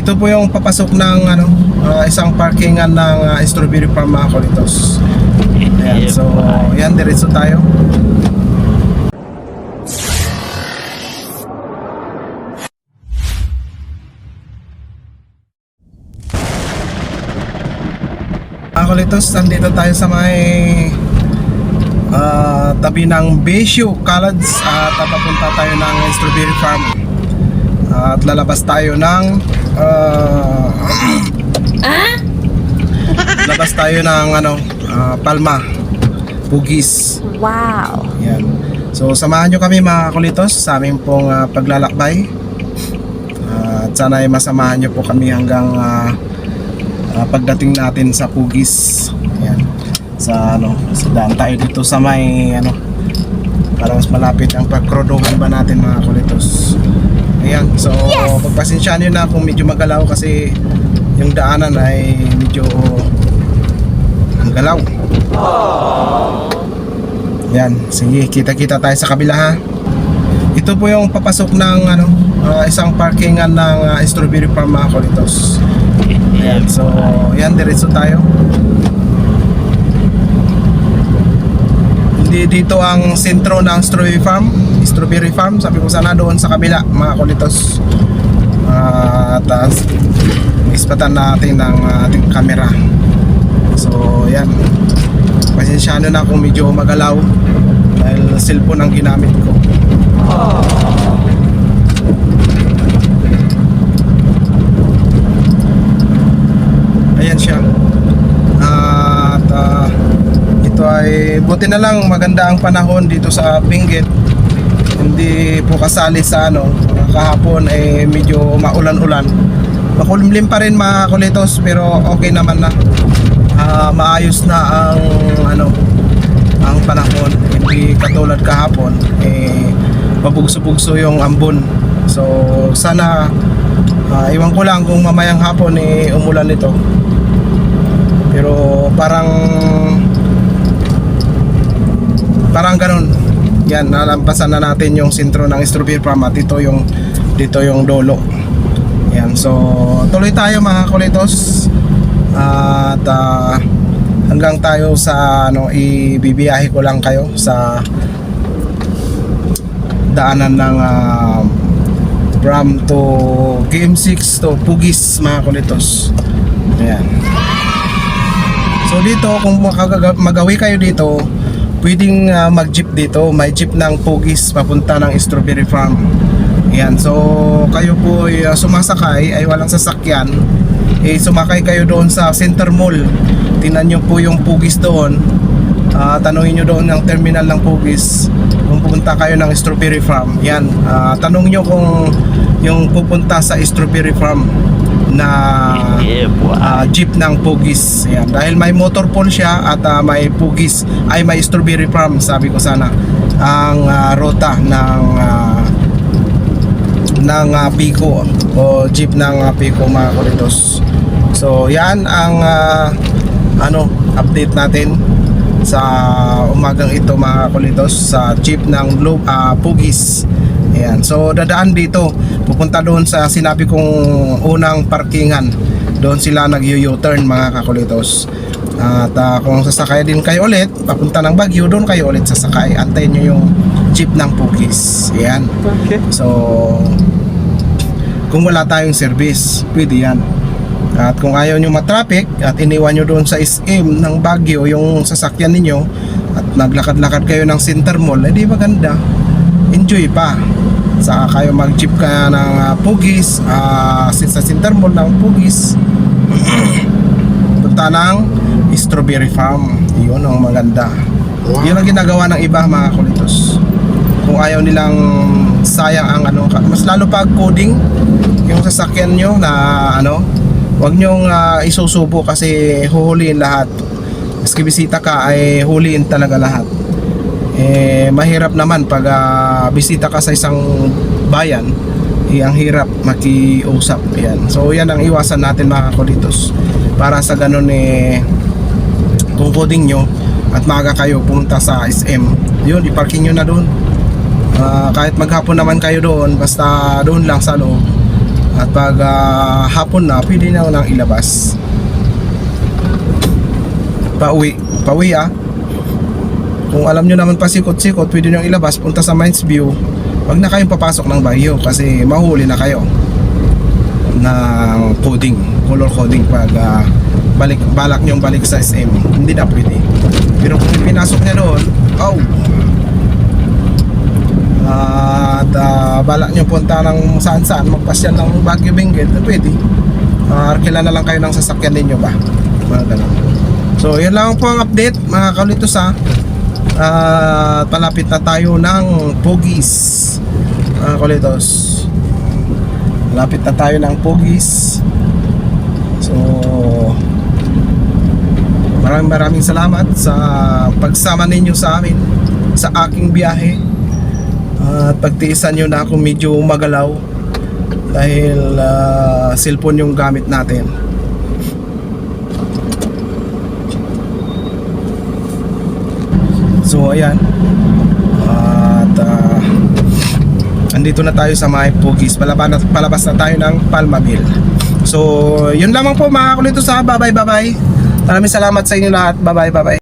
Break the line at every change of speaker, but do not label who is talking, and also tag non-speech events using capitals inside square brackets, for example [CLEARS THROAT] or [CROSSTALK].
Ito po yung papasok ng ano, ah, isang parkingan ng ah, strawberry farm mga kulitos. Ayan, so yan, diretso tayo. Mga kulitos, nandito tayo sa may ah, tabi ng Besio College at papunta tayo ng strawberry farm. At lalabas tayo ng ah, labas tayo ng ano, ah, Palma, Bugis.
Wow.
Yan. So samahan nyo kami mga kulitos sa aming pong ah, paglalakbay. Ah, at sana ay masamahan nyo po kami hanggang ah, ah, pagdating natin sa Pugis. Yan. Sa ano, sa daan tayo dito sa may ano para mas malapit ang pagkrodohan ba natin mga kulitos. Ayan, so pagpasensyaan nyo na kung medyo magalaw kasi yung daanan ay medyo ang galaw. Yan, sige, kita-kita tayo sa kabila ha. Ito po yung papasok ng ano, ah, isang parkingan ng ah, strawberry farm mga kulitos. Yan, so yan, diretso tayo. Hindi dito ang sentro ng strawberry farm, strawberry farm, sabi ko sana doon sa kabila mga kulitos. Ah, at uh, ispatan natin ng ating camera. So yan, Pasensya na kung medyo magalaw dahil cellphone ang ginamit ko. Ayan siya. At ah, ito ay buti na lang maganda ang panahon dito sa Benguet. Hindi po kasali sa ano, kahapon ay medyo maulan-ulan. Makulimlim pa rin mga kulitos pero okay naman na. Ah, maayos na ang ano ang panahon hindi katulad kahapon eh pabugso-bugso yung ambon so sana ah, iwan ko lang kung mamayang hapon eh umulan nito pero parang parang ganun yan nalampasan na natin yung sentro ng strawberry farm at ito yung dito yung dolo. Yan so tuloy tayo mga kulitos. At ah, hanggang tayo sa ano ibibiyahe ko lang kayo sa daanan ng ah, from to game 6 to Pugis mga kulitos. Ayan. So dito kung magawi kayo dito pwedeng ah, mag jeep dito. May jeep ng Pugis papunta ng Strawberry Farm. Ayan, so kayo po ay uh, sumasakay ay walang sasakyan. Eh sumakay kayo doon sa Center Mall. Tingnan nyo po yung Pugis doon. Ah, tanungin nyo doon ng terminal ng Pugis kung pupunta kayo ng Strawberry Farm. Yan, ah, tanong nyo kung yung pupunta sa Strawberry Farm na ah, jeep ng Pugis yan. dahil may motor pool siya at ah, may Pugis ay may Strawberry Farm sabi ko sana ang ah, ruta ng ah, ng uh, Pico o jeep ng uh, Pico mga kulitos. So yan ang ah, ano update natin sa umagang ito mga kulitos sa jeep ng Globe ah, Pugis. Ayan. So dadaan dito pupunta doon sa sinabi kong unang parkingan. Doon sila nag-U-turn mga kakulitos. At ah, kung sasakay din kayo ulit, papunta ng Baguio, doon kayo ulit sasakay. Antayin nyo yung jeep ng Pugis. Ayan.
Okay.
So, kung wala tayong service, pwede yan. At kung ayaw nyo matraffic at iniwan nyo doon sa SM ng Baguio yung sasakyan ninyo at naglakad-lakad kayo ng center mall, edi maganda. Enjoy pa. Saka kayo mag-jeep ka ng ah, Pugis, ah, sa center mall ng Pugis. [CLEARS THROAT] Punta ng Strawberry Farm. Yun ang maganda. Yun ang ginagawa ng iba mga kulitos kung ayaw nilang sayang ang ano mas lalo pag coding yung sasakyan nyo na ano wag nyong ah, isusubo kasi huhuliin lahat maski bisita ka ay huliin talaga lahat eh mahirap naman pag ah, bisita ka sa isang bayan eh, ang hirap makiusap yan so yan ang iwasan natin mga kulitos para sa ganun eh kung coding nyo at maaga kayo pumunta sa SM yun iparking nyo na doon Ah, kahit maghapon naman kayo doon basta doon lang sa loob At pag ah, hapon na, pwede na nang ilabas. Pauwi. Pauwi ah. Kung alam nyo naman pasikot-sikot, pwede nyo ilabas, punta sa Mines View. Huwag na kayong papasok ng bagyo kasi mahuli na kayo ng coding, color coding pag ah, balik balak nyo balik sa SM. Hindi na pwede. Pero kung pinasok niya doon, oh, at ah, balak nyo punta ng saan saan magpasyal ng Baguio Benguet pwede uh, arkila na lang kayo ng sasakyan ninyo ba mga ganun so yun lang po ang update mga kaulitos ha Ah, palapit na tayo ng Pogis mga kaulitos malapit na tayo ng Pogis so maraming maraming salamat sa pagsama ninyo sa amin sa aking biyahe. At pagtiisan nyo na ako medyo magalaw dahil ah, cellphone yung gamit natin. So ayan. At ah, andito na tayo sa may Pugis. Palabas palabas na tayo ng Palmaville. So yun lamang po mga kulito sa bye bye bye bye. Maraming salamat sa inyo lahat. Bye bye bye bye.